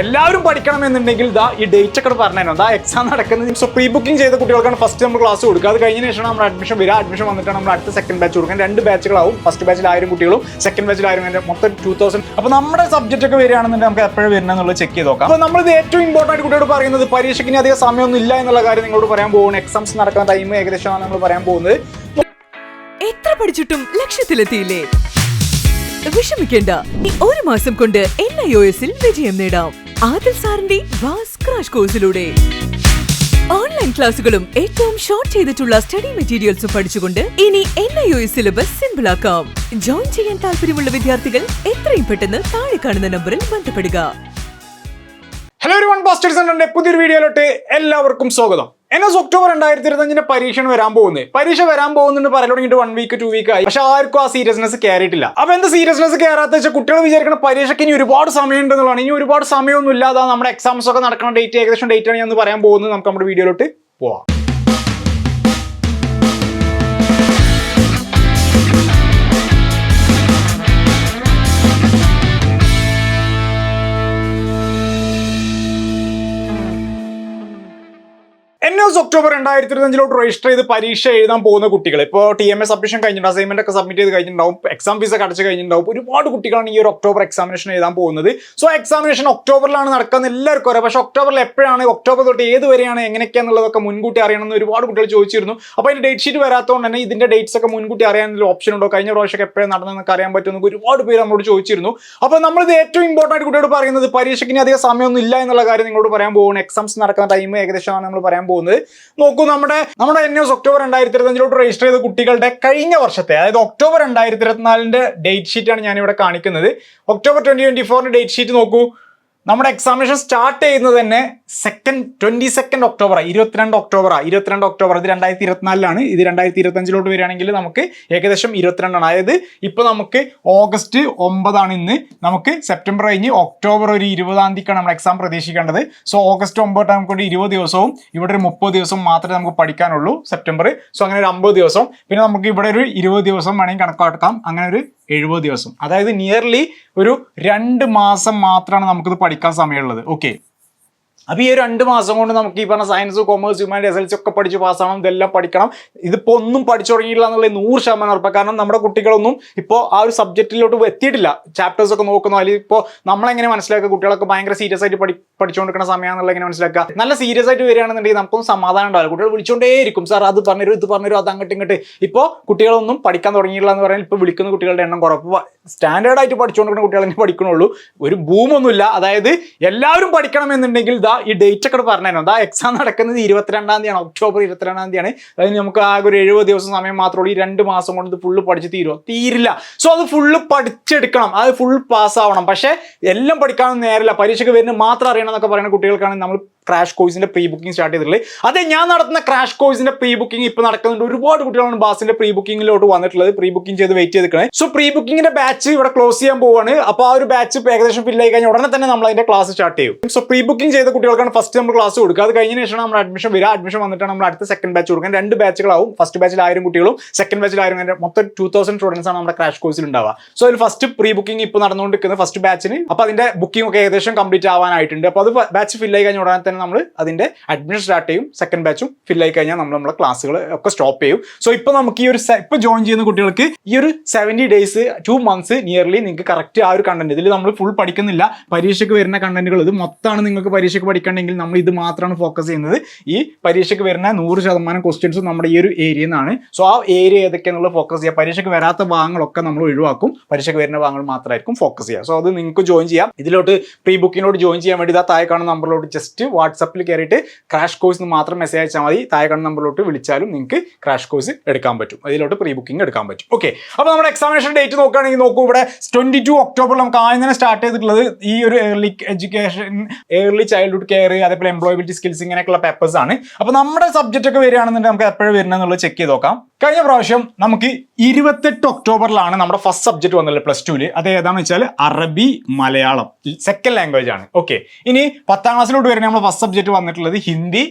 എല്ലാവരും പഠിക്കണം എന്നുണ്ടെങ്കിൽ ദാ ഈ ഡേറ്റ് ഒക്കെ പറഞ്ഞു ദാ എക്സാം നടക്കുന്നത്. സോ പ്രീ ബുക്കിംഗ് ചെയ്ത കുട്ടികൾക്കാണ് ഫസ്റ്റ് നമ്മൾ ക്ലാസ് കൊടുക്കുക. അത് കഴിഞ്ഞ ശേഷം നമ്മൾ അഡ്മിഷൻ വരിക. അഡ്മിഷൻ വന്നിട്ടാണ് നമ്മൾ അടുത്ത സെക്കൻഡ് ബാച്ച് കൊടുക്കാൻ രണ്ട് ബാച്ചുകളാവും ഫസ്റ്റ് ബാച്ചിൽ ആയിരം കുട്ടികളും സെക്കൻഡ് ബാച്ചിൽ ആയിരം മൊത്തം ടൂ തൗസൻഡ് അപ്പോൾ നമ്മുടെ സബ്ജക്റ്റ് ഒക്കെ വരികയാണെന്നുണ്ടെങ്കിൽ നമുക്ക് എപ്പോഴും വരണം എന്നുള്ളത് ചെക്ക് ചെയ്ത് നോക്കാം. അപ്പോൾ നമ്മൾ ഇത് ഏറ്റവും ഇമ്പോർട്ടന്റ് ആയിട്ട് കുട്ടിയോട് പറയുന്നത് പരീക്ഷയ്ക്ക് ഇനി അധികം സമയമൊന്നും ഇല്ല എന്നുള്ള കാര്യം നിങ്ങളോട് പറയാൻ പോകുന്നത് എക്സാംസ് നടക്കുന്ന ടൈം ഏകദേശമാണ് നമ്മൾ പറയാൻ പോകുന്നത്. എത്ര പഠിച്ചിട്ടും ലക്ഷ്യത്തിലെത്തിയില്ലേ? വിഷമിക്കേണ്ട. ഈ ഒരു മാസം കൊണ്ട് എൻ ഐ ഒ എസിൽ വിജയം നേടാം. ആദിൽ സാറിന്റെ വാസ് ക്രാഷ് കോഴ്സിലൂടെ. ഓൺലൈൻ ക്ലാസുകളും ഏറ്റവും ഷോർട്ട് ചെയ്തിട്ടുള്ള സ്റ്റഡി മെറ്റീരിയൽസും പഠിച്ചുകൊണ്ട് ഇനി N I O syllabus simple ആക്കാം. ജോയിൻ ചെയ്യാൻ താല്പര്യമുള്ള വിദ്യാർത്ഥികൾ എത്രയും പെട്ടെന്ന് താഴെ കാണുന്ന നമ്പറിൽ ബന്ധപ്പെടുക. ഹലോ ഒരു വൺ ബാസ്റ്റേഴ്സ് എന്റെ പുതിയൊരു വീഡിയോയിലോട്ട് എല്ലാവർക്കും സ്വാഗതം. എൻ എസ് ഒക്ടോബർ രണ്ടായിരത്തി ഇരുപത്തഞ്ചിന് പരീക്ഷയാണ് വരാൻ പോകുന്നത്. പരീക്ഷ വരാൻ പോകുന്നുണ്ട് പറയാൻ തുടങ്ങിയിട്ട് വൺ വീക്ക് ടു വീക്ക് ആയി. പക്ഷെ ആർക്കും ആ സീരിയസ്നെസ് കയറിയിട്ടില്ല അപ്പൊ എന്താ സീരിയസ്നെസ് കയറാത്ത വെച്ചാൽ കുട്ടികൾ വിചാരിക്കുന്ന പരീക്ഷയ്ക്ക് ഇനി ഒരുപാട് സമയം ഉണ്ടെന്നുള്ളതാണ് ഇനി ഒരുപാട് സമയമൊന്നും ഇല്ലാതെ നമ്മുടെ എക്സാംസ് ഒക്കെ നടക്കുന്ന ഡേറ്റ് ഏകദേശം ഡേറ്റ് ആണ് ഞാൻ പറയാൻ പോകുന്നത്. നമുക്ക് നമ്മുടെ വീഡിയോയിലോട്ട് പോവാം. എൻ ഒക്ടോബർ രണ്ടായിരത്തി ഇരുപത്തഞ്ചിലോട്ട് രജിസ്റ്റർ ചെയ്ത് പരീക്ഷ എഴുതാൻ പോകുന്ന കുട്ടികൾ. ഇപ്പോൾ ടി എം എസ് സബ്മിഷൻ കഴിഞ്ഞിട്ടുണ്ട് അസൈൻമെന്റ് ഒക്കെ സബ്മിറ്റ് ചെയ്ത് കഴിഞ്ഞിട്ടുണ്ടാവും. എക്സാം ഫീസ് ഒക്കെ അടച്ച് കഴിഞ്ഞിട്ടുണ്ടാവും. ഒരുപാട് കുട്ടികളാണ് ഈ ഒരു ഒക്ടോബർ എക്സാമിനേഷൻ എഴുതാൻ പോകുന്നത്. സോ എക്സാമിനേഷൻ ഒക്ടോബറിലാണ് നടക്കുന്നത് എല്ലാവർക്കും അറിയാം. പക്ഷെ ഒക്ടോബറിൽ എപ്പോഴാണ്? ഒക്ടോബർ തൊട്ട് ഏത് വരെയാണ്? എങ്ങനെയൊക്കെയാണെന്നുള്ളതൊക്കെ മുൻകൂട്ടി അറിയണമെന്ന് ഒരുപാട് കുട്ടികൾ ചോദിച്ചിരുന്നു. അപ്പോൾ അതിന്റെ ഡേറ്റ് ഷീറ്റ് വരാത്തതുകൊണ്ട് തന്നെ ഇതിന്റെ ഡേറ്റ്സ് ഒക്കെ മുൻകൂട്ടി അറിയാനുള്ള ഓപ്ഷൻ ഉണ്ടോ? കഴിഞ്ഞ പ്രാവശ്യം എപ്പോഴും നടന്നതെന്നൊക്കെ അറിയാൻ പറ്റുമെന്ന് ഒരുപാട് പേര് നമ്മളോട് ചോദിച്ചിരുന്നു. അപ്പോൾ നമ്മൾ ഇത് ഏറ്റവും ഇമ്പോർട്ടന്റ് ആയിട്ട് കുട്ടിയോട് പറയുന്നത് പരീക്ഷയ്ക്ക് ഇനി അധികം സമയമൊന്നും ഇല്ല എന്നുള്ള കാര്യം നിങ്ങളോട് പറയാൻ പോകുന്നു എക്സാംസ് നടക്കുന്ന ടൈം ഏകദേശമാണ് നമ്മൾ പറയാൻ പോകുന്നത്. നോക്കൂ നമ്മുടെ നമ്മുടെ എൻ എസ് ഒക്ടോബർ രണ്ടായിരത്തി ഇരുപത്തഞ്ചിലോട്ട് രജിസ്റ്റർ ചെയ്ത കുട്ടികളുടെ കഴിഞ്ഞ വർഷത്തെ അതായത് ഒക്ടോബർ രണ്ടായിരത്തി ഇരുപത്തിനാലിന്റെ ഡേറ്റ് ഷീറ്റാണ് ഞാനിവിടെ കാണിക്കുന്നത്. ഒക്ടോബർ ട്വന്റി ട്വന്റി ഫോറിന്റെ ഡേറ്റ് ഷീറ്റ് നോക്കൂ. നമ്മുടെ എക്സാമിനേഷൻ സ്റ്റാർട്ട് ചെയ്യുന്നത് തന്നെ സെക്കൻഡ് ട്വന്റി സെക്കൻഡ് ഒക്ടോബർ ഇരുപത്തിരണ്ട് ഒക്ടോബർ ഇരുപത്തിരണ്ട് ഒക്ടോബർ ഇത് രണ്ടായിരത്തി ഇരുപത്തിനാലിലാണ് ഇത് രണ്ടായിരത്തി ഇരുപത്തഞ്ചിലോട്ട് വരികയാണെങ്കിൽ നമുക്ക് ഏകദേശം ഇരുപത്തിരണ്ടാണ്. അതായത് ഇപ്പോൾ നമുക്ക് ഓഗസ്റ്റ് ഒമ്പതാണ് ഇന്ന്. നമുക്ക് സെപ്റ്റംബർ കഴിഞ്ഞ് ഒക്ടോബർ ഒരു ഇരുപതാം തീയതിക്കാണ് നമ്മൾ എക്സാം പ്രതീക്ഷിക്കേണ്ടത്. സോ ഓഗസ്റ്റ് ഒമ്പത് നമുക്ക് ഒരു ഇരുപത് ദിവസവും ഇവിടെ ഒരു മുപ്പത് ദിവസം മാത്രമേ നമുക്ക് പഠിക്കാനുള്ളൂ സെപ്റ്റംബർ സോ അങ്ങനെ ഒരു അമ്പത് ദിവസം. പിന്നെ നമുക്ക് ഇവിടെ ഒരു ഇരുപത് ദിവസം വേണമെങ്കിൽ കണക്കാക്കാം. അങ്ങനെ ഒരു എഴുപത് ദിവസം. അതായത് നിയർലി ഒരു രണ്ട് മാസം മാത്രമാണ് നമുക്കിത് പഠിക്കാൻ സമയമുള്ളത്. ഓക്കെ അപ്പോൾ ഈ രണ്ട് മാസം കൊണ്ട് നമുക്ക് ഈ പറഞ്ഞ science commerce humanity S L C ഒക്കെ പഠിച്ച് പാസ്സാവണം ഇതെല്ലാം പഠിക്കണം. ഇതിപ്പോൾ ഒന്നും പഠിച്ചു തുടങ്ങിയില്ല എന്നുള്ള നൂറ് ശതമാനം ഉറപ്പാണ് കാരണം നമ്മുടെ കുട്ടികളൊന്നും ഇപ്പോൾ ആ ഒരു സബ്ജക്റ്റിലോട്ട് എത്തിയിട്ടില്ല. ചാപ്റ്റേഴ്സ് ഒക്കെ നോക്കുന്നു. അല്ലെങ്കിൽ ഇപ്പോൾ നമ്മളെങ്ങനെ മനസ്സിലാക്കുക? കുട്ടികളൊക്കെ ഭയങ്കര സീരിയസ് ആയിട്ട് പഠി പഠിച്ചുകൊണ്ടിരിക്കുന്ന സമയമാണെന്നുള്ള എങ്ങനെ മനസ്സിലാക്കുക? നല്ല സീരിയസ് ആയിട്ട് വരികയാണെന്നുണ്ടെങ്കിൽ നമുക്കൊന്നും സമാധാനം ഉണ്ടാവില്ല. കുട്ടികൾ വിളിച്ചുകൊണ്ടേയിരിക്കും സാർ അത് പറഞ്ഞു ഇത് പറഞ്ഞു അത് അങ്ങോട്ട് ഇങ്ങോട്ട്. ഇപ്പോൾ കുട്ടികളൊന്നും പഠിക്കാൻ തുടങ്ങിയില്ല എന്ന് പറഞ്ഞാൽ ഇപ്പോൾ വിളിക്കുന്ന കുട്ടികളുടെ എണ്ണം കുറവ്. സ്റ്റാൻഡേർഡായിട്ട് പഠിച്ചുകൊണ്ടിരിക്കുന്ന കുട്ടികൾ തന്നെ പഠിക്കണുള്ളൂ. ഒരു ഭൂമൊന്നുമില്ല അതായത് എല്ലാവരും പഠിക്കണം എന്നുണ്ടെങ്കിൽ ദാ ഈ ഡേറ്റ് ഒക്കെ പറഞ്ഞു ദാ എക്സാം നടക്കുന്നത് ഇരുപത്തിരണ്ടാം തീയതിയാണ് ഒക്ടോബർ ഇരുപത്തിരണ്ടാം തീയതിയാണ്. അതായത് നമുക്ക് ആകെ ഒരു എഴുപത് ദിവസം സമയം മാത്രമേ ഈ രണ്ട് മാസം കൊണ്ട് ഇത് ഫുള്ള് പഠിച്ച് തീരുമോ തീരില്ല. സോ അത് ഫുള്ള് പഠിച്ചെടുക്കണം. അത് ഫുൾ പാസ്സാവണം പക്ഷേ എല്ലാം പഠിക്കാനൊന്നും നേരില്ല പരീക്ഷയ്ക്ക് വരുന്നത് മാത്രം അറിയണം എന്നൊക്കെ പറയുന്ന കുട്ടികൾക്കാണ് നമ്മൾ ക്രാഷ് കോഴ്സിന്റെ പ്രീ ബുക്കിംഗ് സ്റ്റാർട്ട് ചെയ്തിട്ടുള്ളത്. അതെ ഞാൻ നടത്തുന്ന ക്രാഷ് കോഴ്സിന്റെ പ്രീ ബുക്കിംഗ് ഇപ്പൊ നടക്കുന്നുണ്ട്. ഒരുപാട് കുട്ടികളാണ് ബാസിന്റെ പ്രീ ബുക്കിംഗിലോട്ട് വന്നിട്ടുള്ളത്. പ്രീ ബുക്കിംഗ് ചെയ്ത് വെയിറ്റ് ചെയ്തിരിക്കണേ. സോ പ്രീ ബുക്കിംഗിന്റെ ബാച്ച് ഇവിടെ ക്ലോസ് ചെയ്യാൻ പോവാണ്. അപ്പോൾ ആ ഒരു ബാച്ച് ഏകദേശം ഫില്ല് ആയി കഴിഞ്ഞാൽ ഉടനെ തന്നെ നമ്മൾ അതിന്റെ ക്ലാസ് സ്റ്റാർട്ട് ചെയ്യും. സോ പ്രീ ബുക്കിംഗ് ചെയ്ത കുട്ടികൾക്കാണ് ഫസ്റ്റ് നമ്മൾ ക്ലാസ് കൊടുക്കുക. അത് കഴിഞ്ഞ ശേഷം നമ്മൾ അഡ്മിഷൻ വരിക. അഡ്മിഷൻ വന്നിട്ടാണ് നമ്മൾ അടുത്ത സെക്കൻഡ് ബാച്ച് കൊടുക്കാൻ രണ്ട് ബാച്ചുകളാവും ഫസ്റ്റ് ബാച്ചിൽ ആയിരം കുട്ടികളും. സെക്കൻഡ് ബാച്ചിൽ ആയിരം മൊത്തം ടൂ തൗസൻഡ് സ്റ്റുഡൻസ് ആണ് നമ്മുടെ ക്രാഷ് കോഴ്സിൽ ഉണ്ടാവുക. സോ അതിൽ ഫസ്റ്റ് പ്രീ ബുക്കിംഗ് ഇപ്പോൾ നടന്നുകൊണ്ടിരിക്കുന്നത് ഫസ്റ്റ് ബാച്ചിന് അപ്പോൾ അതിന്റെ ബുക്കിംഗ് ഒക്കെ ഏകദേശം കംപ്ലീറ്റ് ആവാനായിട്ടുണ്ട്. അപ്പോൾ അത് ബാച്ച് ഫില്ല് ആയി കഴിഞ്ഞ ഉടനെ തന്നെ നമ്മൾ അതിന്റെ അഡ്മിഷൻ സ്റ്റാർട്ട് ചെയ്യും സെക്കൻഡ് ബാച്ചും ഫിൽ ആയി കഴിഞ്ഞാൽ നമ്മൾ നമ്മുടെ ക്ലാസ്സുകൾ ഒക്കെ സ്റ്റോപ്പ് ചെയ്യും. സോ ഇപ്പോൾ നമുക്ക് ഈ ഒരു ഇപ്പോൾ ജോയിൻ ചെയ്യുന്ന കുട്ടികൾക്ക് ഈ ഒരു seventy days two months nearly നിങ്ങൾക്ക് കറക്റ്റ് ആ ഒരു കണ്ടന്റ് ഇതിൽ നമ്മൾ ഫുൾ പഠിക്കുന്നില്ല. പരീക്ഷയ്ക്ക് വരുന്ന കണ്ടന്റുകൾ ഇത് മൊത്തമാണ് നിങ്ങൾക്ക് പരീക്ഷയ്ക്ക് പഠിക്കണമെങ്കിൽ നമ്മൾ ഇത് മാത്രമാണ് ഫോക്കസ് ചെയ്യുന്നത്. ഈ പരീക്ഷയ്ക്ക് വരുന്ന നൂറ് ശതമാനം ക്വസ്റ്റ്യൻസും നമ്മുടെ ഈ ഒരു ഏരിയയിൽ നിന്നാണ് സോ ആ ഏരിയ ഏതൊക്കെയാണെന്നുള്ള ഫോക്കസ് ചെയ്യുക. പരീക്ഷയ്ക്ക് വരാത്ത ഭാഗങ്ങളൊക്കെ നമ്മൾ ഒഴിവാക്കും. പരീക്ഷയ്ക്ക് വരുന്ന ഭാഗങ്ങൾ മാത്രമായിരിക്കും ഫോക്കസ് ചെയ്യുക. സോ അത് നിങ്ങൾക്ക് ജോയിൻ ചെയ്യാം. ഇതിലോട്ട് പ്രീ ബുക്കിനോട് ജോയിൻ ചെയ്യാൻ വേണ്ടി ഇതാ താഴെ കാണുന്ന നമ്പറിലോട്ട് ജസ്റ്റ് വാട്സപ്പിൽ കയറിയിട്ട് ക്രാഷ് കോഴ്സ് മാത്രം മെസ്സേജ് അയച്ചാൽ മതി. താഴെ നമ്പറിലോട്ട് വിളിച്ചാലും നിങ്ങൾക്ക് ക്രാഷ് കോഴ്സ് എടുക്കാൻ പറ്റും. അതിലോട്ട് പ്രീ ബുക്കിംഗ് എടുക്കാൻ പറ്റും. ഓക്കെ അപ്പോൾ നമ്മുടെ എക്സാമിനേഷൻ ഡേറ്റ് നോക്കുകയാണെങ്കിൽ നോക്കൂ. ഇവിടെ ട്വന്റി ടു ഒക്ടോബർ നമുക്ക് ആദ്യം തന്നെ സ്റ്റാർട്ട് ചെയ്തിട്ടുള്ളത് ഈ ഒരു early education early childhood care അതേപോലെ എംപ്ലോയബിലിറ്റി സ്കിൽസ് ഇങ്ങനെയൊക്കെയുള്ള പേപ്പേഴ്സ് ആണ്. അപ്പോൾ നമ്മുടെ സബ്ജക്റ്റ് ഒക്കെ വരികയാണെന്നുണ്ടെങ്കിൽ നമുക്ക് എപ്പോഴും വരുന്നതെന്നുള്ളത് ചെക്ക് ചെയ്ത് നോക്കാം. കഴിഞ്ഞ പ്രാവശ്യം നമുക്ക് ഇരുപത്തെട്ട് ഒക്ടോബറിലാണ് നമ്മുടെ ഫസ്റ്റ് സബ്ജക്ട് വന്നത് പ്ലസ് ടുവിൽ അത് ഏതാണെന്ന് വെച്ചാൽ അറബി മലയാളം. സെക്കൻഡ് ലാംഗ്വേജ് ആണ്. ഓക്കെ ഇനി പത്താം ക്ലാസ്സിലോട്ട് വരുന്ന നമ്മുടെ ഫസ്റ്റ് സബ്ജക്ട് വന്നിട്ടുള്ളത് ഹിന്ദി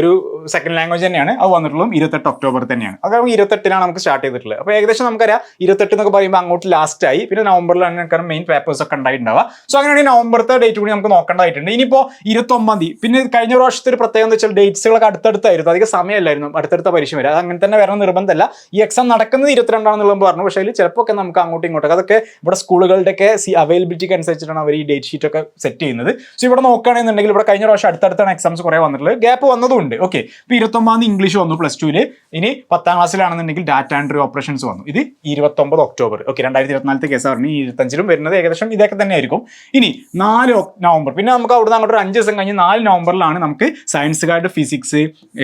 ഒരു സെക്കൻഡ് ലാംഗ്വേജ് തന്നെയാണ്. അത് വന്നിട്ടുള്ളതും ഇരുപത്തെട്ട് ഒക്ടോബർ തന്നെയാണ്. അത് നമുക്ക് ഇരുപത്തെട്ടിനാണ് നമുക്ക് സ്റ്റാർട്ട് ചെയ്തിട്ടുള്ളത്. അപ്പോൾ ഏകദേശം നമുക്കറിയാം ഇരുപത്തെട്ട് എന്നൊക്കെ പറയുമ്പോൾ അങ്ങോട്ട് ലാസ്റ്റ് ആയി. പിന്നെ നവംബറിലാണ് നമുക്ക് മെയിൻ പേപ്പേഴ്സ് ഒക്കെ ഉണ്ടായിട്ടുണ്ടാവുക. സോ അങ്ങനെയാണെങ്കിൽ നവംബറത്തെ ഡേറ്റ് കൂടി നമുക്ക് നോക്കേണ്ടതായിട്ടുണ്ട്. ഇനിയിപ്പോൾ ഇരുപത്തൊമ്പതാം തീയതി. പിന്നെ കഴിഞ്ഞ പ്രാവശ്യത്തെ ഒരു പ്രത്യേകത എന്ന് വെച്ചാൽ ഡേറ്റ്സുകളൊക്കെ അടുത്തടുത്തായിരുന്നു. അധികം സമയമല്ലായിരുന്നു. അടുത്തടുത്ത പരീക്ഷ വരെ. അത് അങ്ങനെ തന്നെ വരണം നിർബന്ധമല്ല ഈ എക്സാം നടക്കുന്നത് ഇരുപത്തിരണ്ടാണെന്നുള്ളത് പറഞ്ഞു. പക്ഷേ അതിൽ ചിലപ്പോൾ ഒക്കെ നമുക്ക് അങ്ങോട്ടും ഇങ്ങോട്ടൊക്കെ അതൊക്കെ ഇവിടെ സ്കൂളുകളുടെയൊക്കെ സി അവൈലബിലിറ്റിക്ക് അനുസരിച്ചിട്ടാണ് അവർ ഈ ഡേറ്റ് ഷീറ്റ് ഒക്കെ സെറ്റ് ചെയ്യുന്നത്. സോ ഇവിടെ നോക്കുകയാണെന്നുണ്ടെങ്കിൽ ഇവിടെ കഴിഞ്ഞ പ്രാവശ്യം അടുത്തടുത്താണ് എക്സാംസ് കുറേ വന്നിട്ടുള്ളത്. ഗ്യാപ്പ് വന്നതുണ്ട് ഓക്കെ ഇപ്പോൾ ഇരുപത്തൊമ്പതാം ഇംഗ്ലീഷ് വന്നു പ്ലസ് ടുവിൽ ഇനി പത്താം ക്ലാസ്സിലാണെന്നുണ്ടെങ്കിൽ ഡാറ്റ ആൻഡ് ഓപ്പറേഷൻസ് വന്നു. ഇത് ഇരുപത്തൊമ്പത് ഒക്ടോബർ. ഓക്കെ രണ്ടായിരത്തി ഇരുപത്തിനാലത്തെ കേസ് പറഞ്ഞു ഇരുപത്തഞ്ചിലും വരുന്നത് ഏകദേശം ഇതൊക്കെ തന്നെ ആയിരിക്കും ഇനി നാല് നവംബർ. പിന്നെ നമുക്ക് അവിടെ അങ്ങോട്ട് ഒരു അഞ്ച് ദിവസം കഴിഞ്ഞ് നാല് നവംബറിലാണ് നമുക്ക് സയൻസുകാരുടെ ഫിസിക്സ്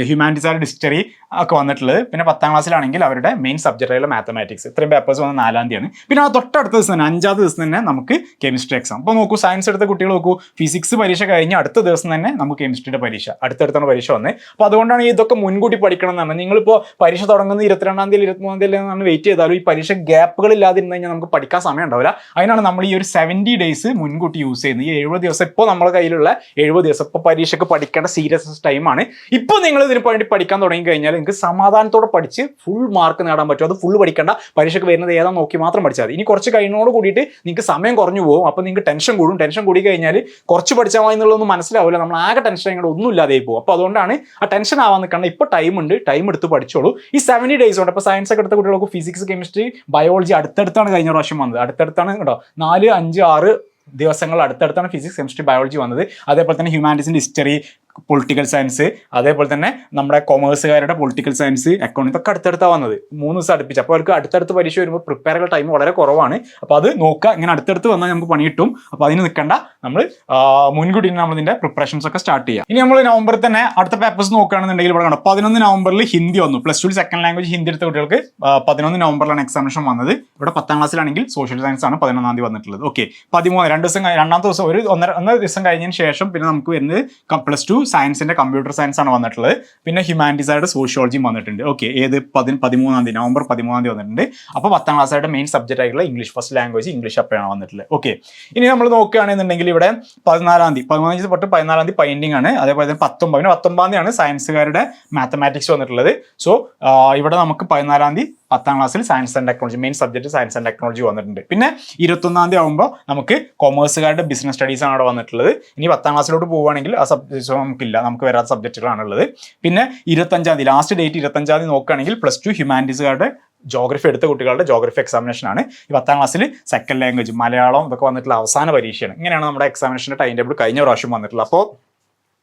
ഹ്യൂമാനിറ്റീസ് ഹ്യൂമാനിറ്റീസുകാരുടെ ഹിസ്റ്ററി ഒക്കെ വന്നിട്ടുള്ളത്. പിന്നെ പത്താം ക്ലാസ്സിലാണെങ്കിൽ അവരുടെ മെയിൻ സബ്ജക്റ്റായുള്ള മാത്തമാറ്റിക്സ് ഇത്രയും പേപ്പേഴ്സ് വന്ന നാലാം തീയതിയാണ് പിന്നെ ആ തൊട്ടടുത്ത ദിവസം തന്നെ അഞ്ചാം ദിവസം തന്നെ നമുക്ക് കെമിസ്ട്രി എക്സാം അപ്പോൾ നോക്കൂ സയൻസ് എടുത്ത കുട്ടികൾ നോക്കൂ ഫിസിക്സ് പരീക്ഷ കഴിഞ്ഞ് അടുത്ത ദിവസം തന്നെ നമുക്ക് കെമിസ്ട്രിയുടെ പരീക്ഷ അടുത്തടുത്താണ് പരീക്ഷ വന്നത് അപ്പോൾ അതുകൊണ്ടാണ് ഇതൊക്കെ മുൻകൂട്ടി പഠിക്കണം എന്നാണ്. നിങ്ങളിപ്പോൾ പരീക്ഷ തുടങ്ങുന്നത് ഇരുപത്തിരണ്ടാം തീയതി ഇരുപത്തിമൂന്നാം തീയതി എന്നാണ് വെയിറ്റ് ചെയ്താലും ഈ പരീക്ഷ ഗ്യാപ്പുകൾ ഇല്ലാതിരുന്നു കഴിഞ്ഞാൽ നമുക്ക് പഠിക്കാൻ സമയം ഉണ്ടാവില്ല. അതിനാണ് നമ്മൾ ഈ ഒരു സെവന്റി ഡേയ്സ് മുൻകൂട്ടി യൂസ് ചെയ്യുന്നത്. ഈ എഴുപത് ദിവസം ഇപ്പോൾ നമ്മുടെ കയ്യിലുള്ള എഴുപത് ദിവസം ഇപ്പോൾ പരീക്ഷയ്ക്ക് പഠിക്കേണ്ട സീരിയസ് ടൈമാണ് ഇപ്പോൾ നിങ്ങൾ ഇതിന് വേണ്ടി പഠിക്കാൻ തുടങ്ങി കഴിഞ്ഞാൽ നിങ്ങൾക്ക് സമാധാനത്തോടെ പഠിച്ച് ഫുൾ മാർക്ക് നേടാൻ പറ്റും. അത് ഫുൾ പഠിക്കേണ്ട. പരീക്ഷയ്ക്ക് വരുന്നത് ഏതാ നോക്കി മാത്രം പഠിച്ചാൽ മതി. ഇനി കുറച്ച് കഴിഞ്ഞോട് കൂടിയിട്ട് നിങ്ങൾക്ക് സമയം കുറഞ്ഞു പോകും. അപ്പോൾ നിങ്ങൾക്ക് ടെൻഷൻ കൂടും. ടെൻഷൻ കൂടി കഴിഞ്ഞാൽ കുറച്ച് പഠിച്ചാൽ മതി എന്നുള്ളതൊന്നും മനസ്സിലാവില്ല നമ്മൾ ആകെ ടെൻഷൻ ഇങ്ങോട്ട് ഒന്നും ഇല്ലാതെ പോകും. അപ്പോൾ അതുകൊണ്ടാണ് ആ ടെൻഷൻ ആവാൻ നിൽക്കണം ഇപ്പോൾ ടൈം ഉണ്ട്. ടൈം എടുത്ത് പഠിച്ചോളൂ. ഈ സെവന്റി ഡേയ്സ് ഉണ്ട്. അപ്പോൾ സയൻസ് ഒക്കെ എടുത്ത കുട്ടികൾക്ക് ഫിസിക്സ് കെമിസ്ട്രി ബയോളജി അടുത്തടുത്താണ് കഴിഞ്ഞ പ്രാവശ്യം വന്നത്. അടുത്തടുത്താണ് കേട്ടോ. നാല് അഞ്ച് ആറ് ദിവസങ്ങൾ അടുത്തടുത്താണ് ഫിസിക്സ് കെമിസ്ട്രി ബയോളജി വന്നത്. അതേപോലെ തന്നെ ഹ്യൂമാനിറ്റീസിന്റെ ഹിസ്റ്ററി പൊളിറ്റിക്കൽ സയൻസ് അതേപോലെ തന്നെ നമ്മുടെ കൊമേഴ്സുകാരുടെ പൊളിറ്റിക്കൽ സയൻസ് അക്കൗണ്ട് ഇതൊക്കെ അടുത്തടുത്താണ് വന്നത്. മൂന്ന് ദിവസം അടുപ്പിച്ച്. അപ്പോൾ അവർക്ക് അടുത്തടുത്ത് പരീക്ഷ വരുമ്പോൾ പ്രിപ്പയർ ചെയ്യുന്ന ടൈം വളരെ കുറവാണ്. അപ്പോൾ അത് നോക്കുക. ഇങ്ങനെ അടുത്തടുത്ത് വന്നാൽ നമുക്ക് പണി കിട്ടും. അപ്പോൾ അതിന് നിൽക്കേണ്ട. നമ്മൾ മുൻകൂട്ടി നമ്മൾ ഇതിന്റെ പ്രിപ്പറേഷൻസ് ഒക്കെ സ്റ്റാർട്ട് ചെയ്യാം ഇനി നമ്മൾ നവംബറിൽ തന്നെ അടുത്ത പേപ്പേഴ്സ് നോക്കുകയാണെന്നുണ്ടെങ്കിൽ ഇവിടെ കാണാം. പതിനൊന്ന് നവംബറിൽ ഹിന്ദി വന്നു. Plus two second language Hindi എടുത്ത കുട്ടികൾക്ക് പതിനൊന്ന് നവംബറിലാണ് എക്സാമിനേഷൻ വന്നത്. ഇവിടെ പത്താം ക്ലാസ്സിലാണെങ്കിൽ സോഷ്യൽ സയൻസ് ആണ് പതിനൊന്നാം തീയതി വന്നിട്ടുള്ളത്. ഓക്കെ പതിമൂന്ന് രണ്ട് ദിവസം രണ്ടാമത്തെ ദിവസം ഒരു ഒന്നര ഒന്നര ദിവസം കഴിഞ്ഞതിന് ശേഷം പിന്നെ നമുക്ക് വരുന്നത് പ്ലസ് ടു സയൻസിന്റെ കമ്പ്യൂട്ടർ സയൻസ് ആണ് വന്നിട്ടുള്ളത്. പിന്നെ ഹ്യൂമാനിറ്റീസായിട്ട് സോഷ്യോളജിയും വന്നിട്ടുണ്ട്. ഓക്കെ ഏത് പതി പതിമൂന്നാം തീയതി നവംബർ പതിമൂന്നാം തീയതി വന്നിട്ടുണ്ട്. അപ്പോൾ പത്താം ക്ലാസ്സായിട്ട് മെയിൻ സബ്ജക്റ്റ് ആയിട്ടുള്ള ഇംഗ്ലീഷ് ഫസ്റ്റ് ലാംഗ്വേജ് ഇംഗ്ലീഷ് അപ്പോഴാണ് വന്നിട്ടുള്ളത്. ഓക്കെ ഇനി നമ്മൾ നോക്കുകയാണെന്നുണ്ടെങ്കിൽ ഇവിടെ പതിനാലാം തീയതി പതിമൂന്നാം തീയതി തൊട്ട് പതിനാലാം തീയതി പെയിന്റിംഗ് ആണ്. അതേപോലെ തന്നെ പത്തൊമ്പതിന് പത്തൊമ്പതാം തീയതിയാണ് സയൻസുകാരുടെ മാത്തമാറ്റിക്സ് വന്നിട്ടുള്ളത്. സോ ഇവിടെ നമുക്ക് പതിനാലാം തീയതി പത്താം ക്ലാസ്സിൽ science and technology main subject science and technology വന്നിട്ടുണ്ട്. പിന്നെ ഇരുപത്തൊന്നാം തീയതി ആകുമ്പോൾ നമുക്ക് കൊമേഴ്സുകാരുടെ ബിസിനസ് സ്റ്റഡീസ് ആണ് അവിടെ വന്നിട്ടുള്ളത്. ഇനി പത്താം ക്ലാസ്സിലോട്ട് പോവുകയാണെങ്കിൽ ആ സബ്ജക്ട്സ് നമുക്കില്ല നമുക്ക് വരാത്ത സബ്ജക്റ്റുകളാണുള്ളത് പിന്നെ ഇരുപത്തഞ്ചാം തീയതി ലാസ്റ്റ് ഡേറ്റ് ഇരുപത്തഞ്ചാം തീയതി നോക്കുകയാണെങ്കിൽ പ്ലസ് ടു ഹ്യൂമാനിറ്റീസുകാരുടെ ജോഗ്രഫി എടുത്ത കുട്ടികളുടെ ജോഗ്രഫി എക്സാമിനേഷൻ ആണ്. ഈ പത്താം ക്ലാസ്സിൽ സെക്കൻഡ് ലാംഗ്വേജ് മലയാളം ഇതൊക്കെ വന്നിട്ടുള്ള അവസാന പരീക്ഷയാണ്. ഇങ്ങനെയാണ് നമ്മുടെ എക്സാമിനേഷന്റെ ടൈം ടേബിൾ കഴിഞ്ഞ പ്രാവശ്യം വന്നിട്ടുള്ളത്. അപ്പോൾ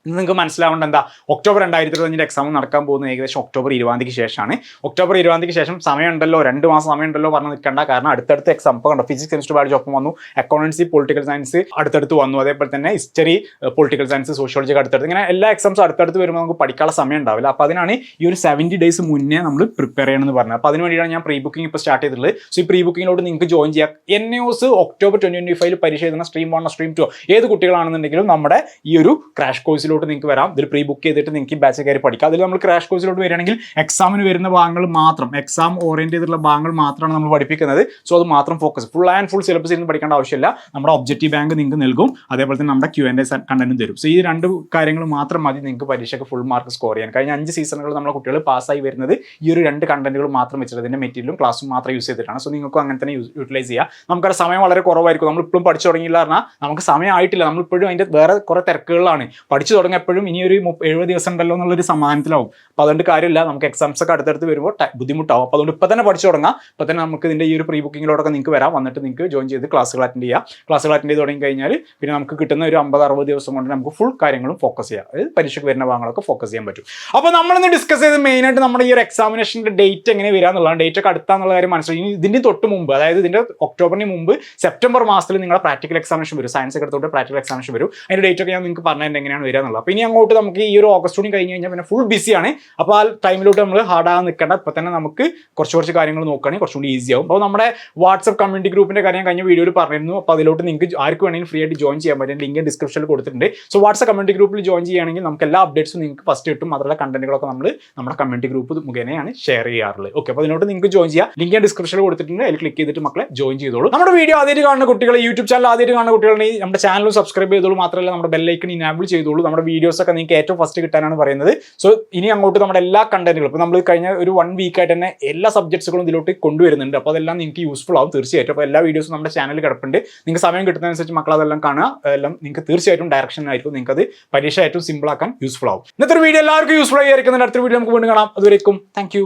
നിങ്ങൾക്ക് മനസ്സിലാവേണ്ട എന്താ? ഒക്ടോബർ രണ്ടായിരത്തി ഇരുപത്തഞ്ചിന്റെ എക്സാം നടക്കാൻ പോകുന്നത് ഏകദേശം ഒക്ടോബർ ഇരുപതിക്ക് ശേഷമാണ്. ഒക്ടോബർ ഇരുപതിക്ക് ശേഷം സമയമുണ്ടല്ലോ രണ്ട് മാസം സമയമുണ്ടല്ലോ പറഞ്ഞ് നിൽക്കേണ്ട. കാരണം അടുത്തടുത്ത എക്സാം ഇപ്പോൾ കണ്ടോ ഫിസിക്സ് കെമിസ്ട്രി ബയോളജി ഒപ്പം വന്നു. അക്കൗണ്ടൻസി പൊളിറ്റിക്കൽ സയൻസ് അടുത്തടുത്ത് വന്നു. അതേപോലെ തന്നെ ഹിസ്റ്ററി പൊളിറ്റിക്കൽ സയൻസ് സോഷ്യോളജി അടുത്തടുത്ത്. ഇങ്ങനെ എല്ലാ എക്സാംസും അടുത്തടുത്ത് വരുമ്പോൾ നമുക്ക് പഠിക്കാനുള്ള സമയം ഉണ്ടാവില്ല. അപ്പോൾ അതിനാണ് ഈ ഒരു സെവന്റി ഡേയ്സ് മുന്നേ നമ്മൾ പ്രിപ്പയർ ചെയ്യണമെന്ന് പറഞ്ഞത്. അപ്പോൾ അതിന് വേണ്ടിയാണ് ഞാൻ പ്രീ ബുക്കിംഗ് ഇപ്പോൾ സ്റ്റാർട്ട് ചെയ്തിട്ടുള്ളത്. സോ ഈ പ്രീ ബുക്കിങ്ങിലോട്ട് നിങ്ങൾക്ക് ജോയിൻ ചെയ്യാം. N S October twenty twenty five പരീക്ഷ എഴുതുന്ന സ്ട്രീം വൺ സ്ട്രീം ടു ഏത് കുട്ടികളാണെന്നുണ്ടെങ്കിലും നമ്മുടെ ഈ ഒരു ക്രാഷ് കോഴ്സിലോട്ട് നിങ്ങൾക്ക് വരാം. ഇതിൽ പ്രീ ബുക്ക് ചെയ്തിട്ട് നിങ്ങൾക്ക് ഈ ബാച്ച് കയറി പഠിക്കാം. അതിൽ നമ്മൾ ക്രാഷ് കോഴ്സിലോട്ട് വരികയാണെങ്കിൽ എക്സാമിന് വരുന്ന ഭാഗങ്ങൾ മാത്രം എക്സാം ഓറിയന്റ് ചെയ്തിട്ടുള്ള ഭാഗങ്ങൾ മാത്രമാണ് നമ്മൾ പഠിപ്പിക്കുന്നത്. സോ അത് മാത്രം focus full and full syllabus ഇരുന്ന് പഠിക്കേണ്ട ആവശ്യമില്ല. നമ്മുടെ ഒബ്ജക്റ്റീവ് ബാങ്ക് നിങ്ങൾക്ക് നൽകും. അതേപോലെ തന്നെ നമ്മുടെ ക്യു ആൻഡ് എ കണ്ടന്റും തരും. സോ ഈ രണ്ട് കാര്യങ്ങൾ മാത്രം മതി നിങ്ങൾക്ക് പരീക്ഷയ്ക്ക് ഫുൾ മാർക്ക് സ്കോർ ചെയ്യാൻ. കഴിഞ്ഞ അഞ്ച് സീസണുകൾ നമ്മുടെ കുട്ടികൾ പാസ്സായി വരുന്നത് ഈ ഒരു രണ്ട് കണ്ടന്റുകൾ മാത്രം വെച്ചിട്ട് അതിന്റെ മെറ്റീരിയലും ക്ലാസ്സും മാത്രം യൂസ് ചെയ്തിട്ടാണ്. സോ നിങ്ങൾക്കും അങ്ങനെ തന്നെ യൂട്ടിലൈസ് ചെയ്യാം. നമുക്കത് സമയം വളരെ കുറവായിരിക്കും. നമ്മൾ ഇപ്പോഴും പഠിച്ചു തുടങ്ങിയില്ല പറഞ്ഞാൽ നമുക്ക് സമയം ആയിട്ടില്ല. നമ്മളിപ്പോഴും അതിന്റെ വേറെ കുറെ തിരക്കുകളാണ് പഠിച്ചു തുടങ്ങിയപ്പോഴും ഇനി ഒരു എഴുപത് ദിവസം ഉണ്ടല്ലോ എന്നുള്ളൊരു സമാധാനത്തിലാവും അപ്പോൾ അതുകൊണ്ട് കാര്യമില്ല നമുക്ക് എക്സാംസ് ഒക്കെ അടുത്തടുത്ത് വരുമ്പോൾ ബുദ്ധിമുട്ടാവും. അപ്പോൾ അതുകൊണ്ട് ഇപ്പൊ തന്നെ പഠിച്ചു തുടങ്ങാം. ഇപ്പോൾ തന്നെ നമുക്ക് ഇതിന്റെ ഈ ഒരു പ്രീ ബുക്കിങ്ങിലോടൊക്കെ നിങ്ങൾക്ക് വരാം. വന്നിട്ട് നിങ്ങൾക്ക് ജോയിൻ ചെയ്ത് ക്ലാസ്സുകൾ അറ്റൻഡ് ചെയ്യാം. ക്ലാസ്സുകൾ അറ്റൻഡ് ചെയ്ത് തുടങ്ങി കഴിഞ്ഞാൽ പിന്നെ നമുക്ക് കിട്ടുന്ന ഒരു അമ്പത് അറുപത് ദിവസം കൊണ്ട് നമുക്ക് ഫുൾ കാര്യങ്ങളും ഫോക്കസ് ചെയ്യാം. അതായത് പരീക്ഷയ്ക്ക് വരുന്ന ഭാഗങ്ങളൊക്കെ ഫോക്കസ് ചെയ്യാൻ പറ്റും. അപ്പോൾ നമ്മളിന്ന് ഡിസ്കസ് ചെയ്ത് മെയിനായിട്ട് നമ്മുടെ ഈ ഒരു എക്സാമിനേഷന്റെ ഡേറ്റ് എങ്ങനെ വരിക എന്നുള്ളതാണ്. ഡേറ്റ് ഒക്കെ അടുത്താന്നുള്ള കാര്യം മനസ്സിലായി. ഇനി ഇതിന്റെ തൊട്ട് മുമ്പ് അതായത് ഇതിന്റെ ഒക്ടോബറിന് മുമ്പ് സെപ്റ്റംബർ മാസത്തിൽ നിങ്ങളുടെ പ്രാക്ടിക്കൽ എക്സാമിനേഷൻ വരും. സയൻസ് ഒക്കെ എടുത്തോട്ട് പ്രാക്ടിക്കൽ എക്സാമിനേഷൻ വരും. അതിന്റെ ഡേറ്റ് ഒക്കെ ഞാൻ നിങ്ങൾക്ക് പറഞ്ഞതിന്റെ എങ്ങനെയാണ് വരിക എന്നുള്ളത് അപ്പോൾ ഇനി അങ്ങോട്ട് നമുക്ക് ഈ ഒരു ഓഗസ്റ്റ് കൂടി കഴിഞ്ഞ് കഴിഞ്ഞാൽ പിന്നെ ഫുൾ ബിസിയാണ് അപ്പോൾ ആ ടൈമിലോട്ട് നമ്മൾ ഹാർഡാകാൻ നിൽക്കേണ്ട ഇപ്പോൾ തന്നെ നമുക്ക് കുറച്ച് കുറച്ച് കാര്യങ്ങൾ നോക്കുകയാണെങ്കിൽ കുറച്ചുകൂടി ഈസി ആവും. അപ്പോൾ നമ്മുടെ വാട്സപ്പ് കമ്മ്യൂണിറ്റി ഗ്രൂപ്പിന്റെ കാര്യം കഴിഞ്ഞ വീഡിയോയിൽ പറഞ്ഞിരുന്നു. അപ്പോൾ അതിലോട്ട് നിങ്ങൾക്ക് ആർക്ക് വേണമെങ്കിലും ഫ്രീ ആയിട്ട് ജോയിൻ ചെയ്യാൻ പറ്റും. ലിങ്ക് ഡിസ്ക്രിപ്ഷനിൽ കൊടുത്തിട്ടുണ്ട്. സോ വാട്സപ്പ് കമ്മ്യൂണിറ്റി ഗ്രൂപ്പിൽ ജോയിൻ ചെയ്യുകയാണെങ്കിൽ നമുക്ക് എല്ലാ അപ്ഡേറ്റ്സും നിങ്ങൾക്ക് ഫസ്റ്റ് കിട്ടും. മാത്രമല്ല കണ്ടന്റുകളൊക്കെ നമ്മൾ നമ്മുടെ കമ്മ്യൂണിറ്റി ഗ്രൂപ്പ് മുഖേനയാണ് ഷെയർ ചെയ്യാറുള്ളത്. ഓക്കെ അപ്പോൾ അതിനോട്ട് നിങ്ങൾക്ക് ജോയിൻ ചെയ്യാം. ലിങ്ക് ഞാൻ ഡിസ്ക്രിപ്ഷനിൽ കൊടുത്തിട്ടുണ്ട്. അതിൽ ക്ലിക്ക് ചെയ്തിട്ട് മക്കളെ ജോയിൻ ചെയ്തോളൂ. നമ്മുടെ വീഡിയോ ആദ്യമായിട്ട് കാണുന്ന കുട്ടികൾ യൂട്യൂബ് ചാനൽ ആദ്യമായിട്ട് കാണുന്ന കുട്ടികളുണ്ടെങ്കിൽ നമ്മുടെ ചാനൽ സബ്സ്ക്രൈബ് ചെയ്തോളൂ. മാത്രമല്ല നമ്മുടെ ബെല്ലൈക്കൺ ഇനാബിൾ ചെയ്തോളൂ. നമ്മുടെ നമ്മുടെ വീഡിയോസ് ഒക്കെ നിങ്ങൾക്ക് ഏറ്റവും ഫസ്റ്റ് കിട്ടാനാണ് പറയുന്നത്. സോ ഇനി അങ്ങോട്ട് നമ്മുടെ എല്ലാ കണ്ടന്റുകളും ഇപ്പോൾ നമ്മൾ കഴിഞ്ഞ ഒരു വൺ വീക്കായിട്ട് തന്നെ എല്ലാ സബ്ജക്ട്സുകളും ഇതിലോട്ട് കൊണ്ടുവരുന്നുണ്ട്. അപ്പോൾ അതെല്ലാം നിങ്ങൾക്ക് യൂസ്ഫുൾ ആവും തീർച്ചയായിട്ടും. അപ്പോൾ എല്ലാ വീഡിയോസും നമ്മുടെ ചാനലിൽ കിടപ്പുണ്ട്. നിങ്ങൾക്ക് സമയം കിട്ടുന്നതനുസരിച്ച് മക്കൾ അതെല്ലാം കാണുക. എല്ലാം നിങ്ങൾക്ക് തീർച്ചയായിട്ടും ഡയറക്ഷൻ ആയിരിക്കും. നിങ്ങൾക്ക് അത് പരീക്ഷ ഏറ്റവും സിമ്പിൾ ആക്കാൻ യൂസ്ഫുൾ ആവും. ഇന്നത്തെ വീഡിയോ എല്ലാവർക്കും യൂസ്ഫുൾ ആയിരിക്കുന്നുണ്ട് അടുത്ത വീഡിയോ നമുക്ക് വീണ്ടും കാണാം. അതുവരേക്കും താങ്ക്